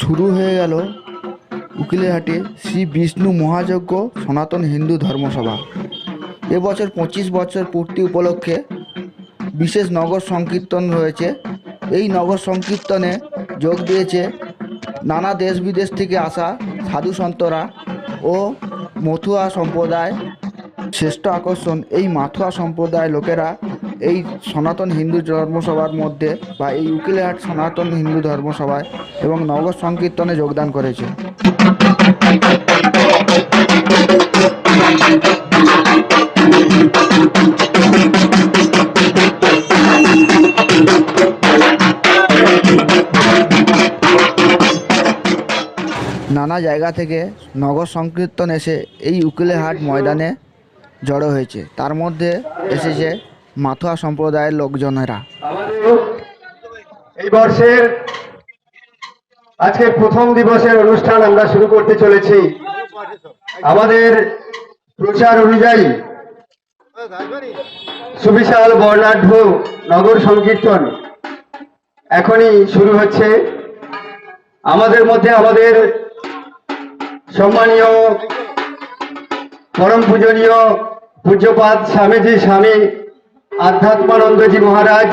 শুরু হয়ে গেল উকিলহাটে শ্রী বিষ্ণু মহাযজ্ঞ সনাতন হিন্দু ধর্মসভা। এবছর পঁচিশ বছর পূর্তি উপলক্ষে বিশেষ নগর সংকীর্তন রয়েছে। এই নগর সংকীর্তনে যোগ দিয়েছে নানা দেশ বিদেশ থেকে আসা সাধু সন্তরা ও মথুয়া সম্প্রদায়। শ্রেষ্ঠ আকর্ষণ, এই মাথুয়া সম্প্রদায় লোকেরা এই সনাতন হিন্দু ধর্মসভার মধ্যে বা এই উকিলহাট সনাতন হিন্দু ধর্মসভায় এবং নগর সংকীর্তনে যোগদান করেছে। নানা জায়গা থেকে নগর সংকীর্তন এসে এই উকিলহাট ময়দানে জড়ো হয়েছে। তার মধ্যে এসেছে মাথুয়া সম্প্রদায়ের লোকজনেরা। এই বর্ষের আজকের প্রথম দিবসের অনুষ্ঠান আমরা শুরু করতে চলেছি। আমাদের প্রচার অনুযায়ী সুবিশাল বর্ণাঢ্য নগর সংকীর্তন এখনই শুরু হচ্ছে। আমাদের মধ্যে আমাদের সম্মানীয়, পরম পূজনীয় পূজ্যপাদ স্বামীজি, স্বামী আধ্যাত্মানন্দজি মহারাজ।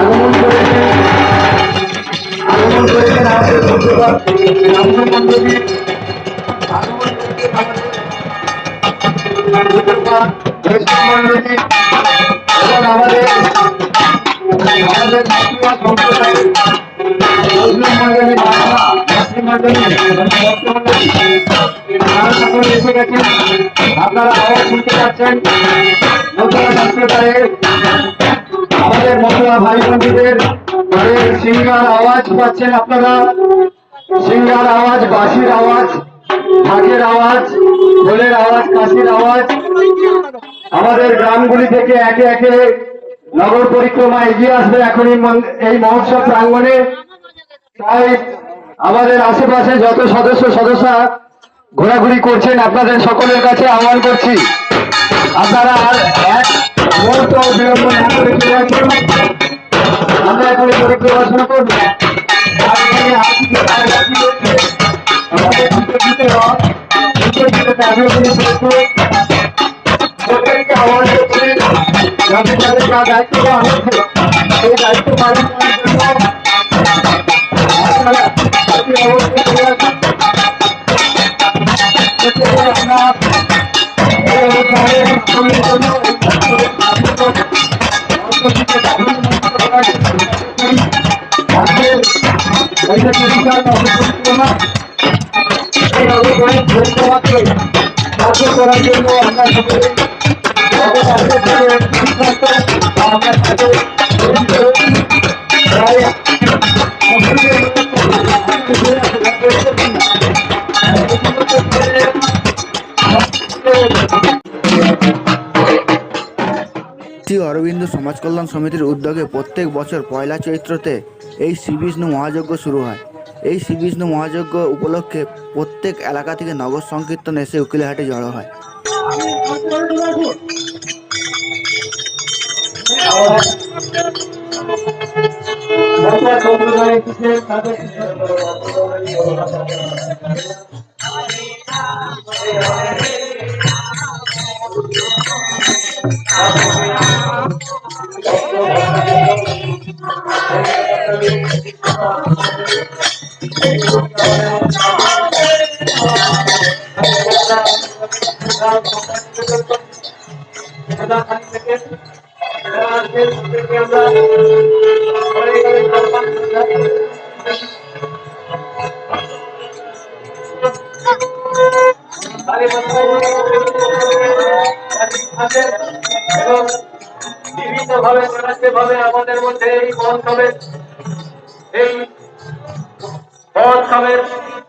আগমন করেছেন। আগমন করেছেন আমাদের সম্প্রদায়ের আমাদের মথুরা ভাই বন্ধুদের সিঙ্গার আওয়াজ পাচ্ছেন আপনারা সিঙ্গার আওয়াজ বাঁশির আওয়াজ, ঢাকের আওয়াজ, ঢোলের আওয়াজ, কাশির আওয়াজ, আমাদের গ্রামগুলি থেকে একে একে নগর পরিক্রমা এগিয়ে আসবে এখনই মন- এই মহোৎসব প্রাঙ্গণে। তাই আমাদের আশেপাশে যত সদস্য, সদস্যা ঘোরাঘুরি করছেন, আপনাদের সকলের কাছে আহ্বান করছি। আপনারা আর এক মুহূর্ত বিলম্ব না করে চলে আসুন আমরা এখন পরিক্রমা শুরু করব। প্রত্যেককে করছি যাদের যাদের দায়িত্ব হয়েছে সেই দায়িত্ব পালন করার জন্য আপনারা করার জন্য আমরা সকলে আমরা তাকে সমাজ কল্যাণ সমিতির উদ্যোগে প্রত্যেক বছর পয়লা চৈত্রতে এই শ্রী বিষ্ণু মহাযজ্ঞ শুরু হয়। এই শ্রী বিষ্ণু মহাযজ্ঞ উপলক্ষে প্রত্যেক এলাকা থেকে নগর সংকীর্তন এসে উকিলহাটে জড়ো হয়। তাদের এবং বিভিন্ন আমাদের মধ্যে এই মহোৎসবের এই মহোৎসবের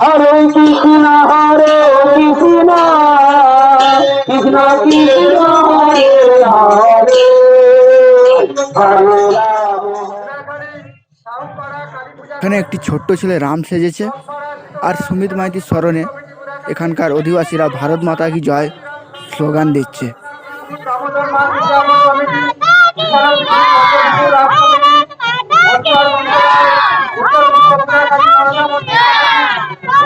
হরে কৃষ্ণ হরে কৃষ্ণ। কৃষ্ণ কৃষ্ণ হরে হরে। হরে এখানে একটি ছোট্ট ছেলে রাম সেজেছে আর সুমিত মাইতির স্মরণে এখানকার অধিবাসীরা ভারত মাতা কি জয় স্লোগান দিচ্ছে। উত্তর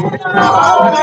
হরে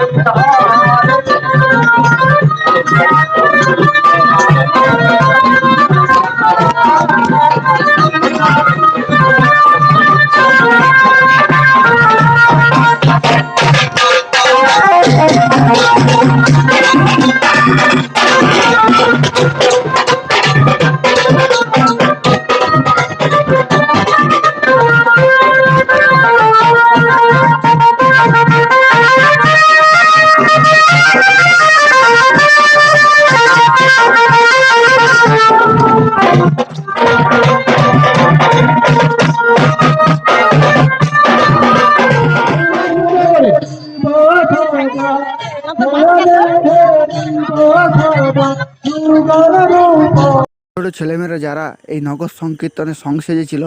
ছোটো ছেলেমেয়েরা যারা এই নগর সংকীর্তনে সং সেজেছিল,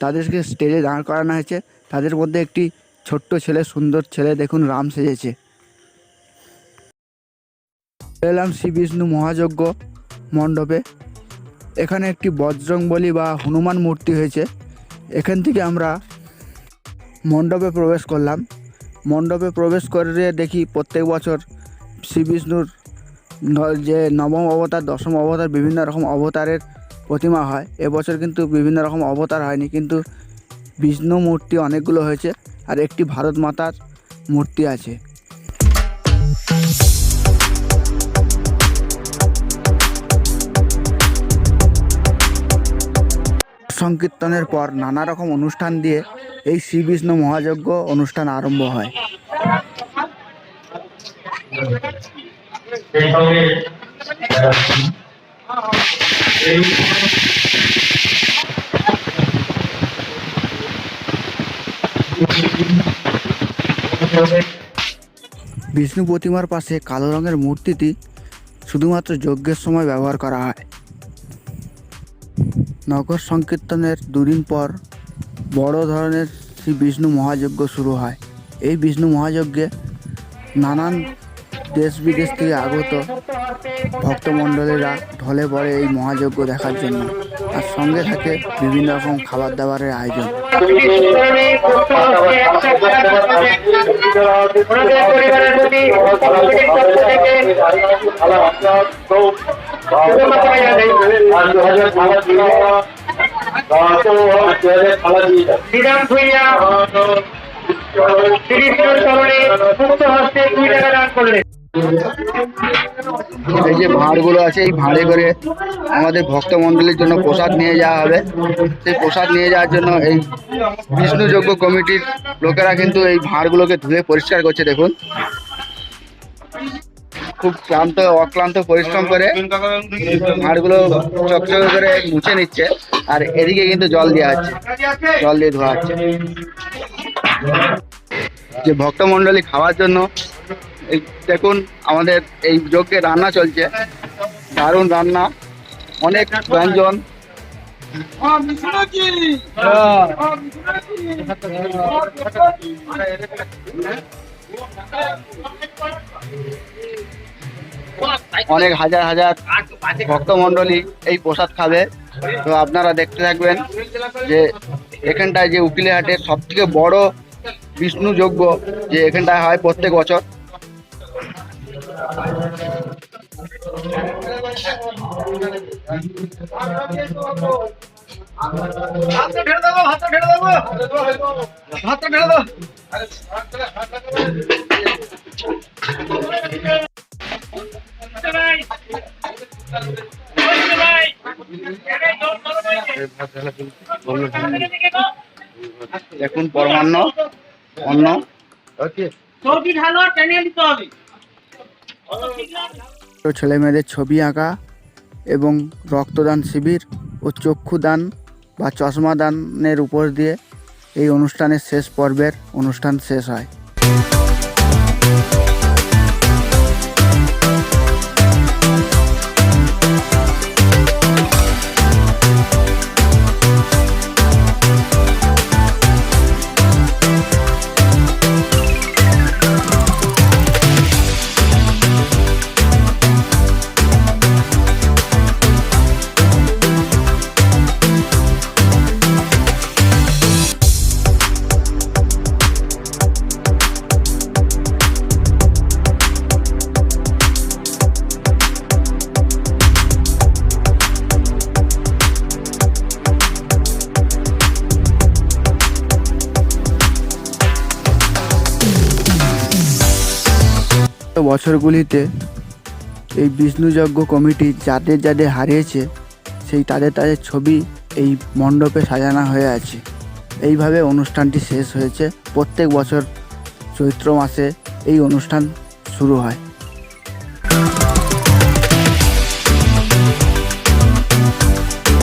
তাদেরকে স্টেজে দাঁড় করানো হয়েছে। তাদের মধ্যে একটি ছোট্ট ছেলে, সুন্দর ছেলে, দেখুন রাম সেজেছে। এলাম শ্রী বিষ্ণু মহাযজ্ঞ মণ্ডপে। এখানে একটি বজরংবলী বা হনুমান মূর্তি হয়েছে। এখান থেকে আমরা মণ্ডপে প্রবেশ করলাম। মণ্ডপে প্রবেশ করে দেখি প্রত্যেক বছর শ্রী বিষ্ণুর যে নবম অবতার, দশম অবতার বিভিন্ন রকম অবতারের প্রতিমা হয়। এবছর কিন্তু বিভিন্ন রকম অবতার হয়নি, কিন্তু বিষ্ণু মূর্তি অনেকগুলো হয়েছে আর একটি ভারত মাতার মূর্তি আছে। সংকীর্তনের পর নানা রকম অনুষ্ঠান দিয়ে এই শ্রী বিষ্ণু মহাযজ্ঞ অনুষ্ঠান আরম্ভ হয়। বিষ্ণু প্রতিমার পাশে কালো রঙের মূর্তিটি শুধুমাত্র যজ্ঞের সময় ব্যবহার করা হয়। নগর সংকীর্তনের দুদিন পর বড় ধরনের শ্রী বিষ্ণু মহাযজ্ঞ শুরু হয় এই বিষ্ণু মহাযজ্ঞে নানান দেশ বিদেশ থেকে আগত ভক্তমণ্ডলীরা ঢলে পড়ে এই মহাযজ্ঞ দেখার জন্য আর সঙ্গে থাকে বিভিন্ন রকম খাবার দাবারের আয়োজন এই যে ভাঁড়গুলো আছে, এই ভাঁড়ে করে আমাদের ভক্ত ভক্তমণ্ডলীর জন্য প্রসাদ নিয়ে যাওয়া হবে। সেই প্রসাদ নিয়ে যাওয়ার জন্য এই বিষ্ণু যজ্ঞ কমিটির লোকেরা কিন্তু এই ভাঁড়গুলোকে ধুয়ে পরিষ্কার করছে, দেখুন। খুব ক্লান্ত, অক্লান্ত, পরিশ্রম করে ভাঁড়গুলো চকচকে করে মুছে নিচ্ছে আর এদিকে কিন্তু জল দেওয়া হচ্ছে। জল দিয়ে ধোয়া হচ্ছে। যে ভক্তমণ্ডলী খাওয়ার জন্য দেখুন আমাদের এই যজ্ঞে রান্না চলছে। দারুণ রান্না, অনেক ব্যঞ্জন। অনেক হাজার হাজার ভক্তমণ্ডলী এই প্রসাদ খাবে। তো আপনারা দেখতে থাকবেন যে এখানটায় যে উকিলেহাটের সব থেকে বড় বিষ্ণু যজ্ঞ যে এখানটায় হয় প্রত্যেক বছর। টেনে দিতে হবে। ছেলে মেয়েদের ছবি আঁকা এবং রক্তদান শিবির ও চক্ষুদান বা চশমা দানের উপর দিয়ে এই অনুষ্ঠানের শেষ পর্বের অনুষ্ঠান শেষ হয়। বছরগুলিতে এই বিষ্ণুযজ্ঞ কমিটি যাদের যাদের হারিয়েছে, সেই তাদের তাদের ছবি এই মণ্ডপে সাজানো হয়ে আছে। এইভাবে অনুষ্ঠানটি শেষ হয়েছে। প্রত্যেক বছর চৈত্র মাসে এই অনুষ্ঠান শুরু হয়।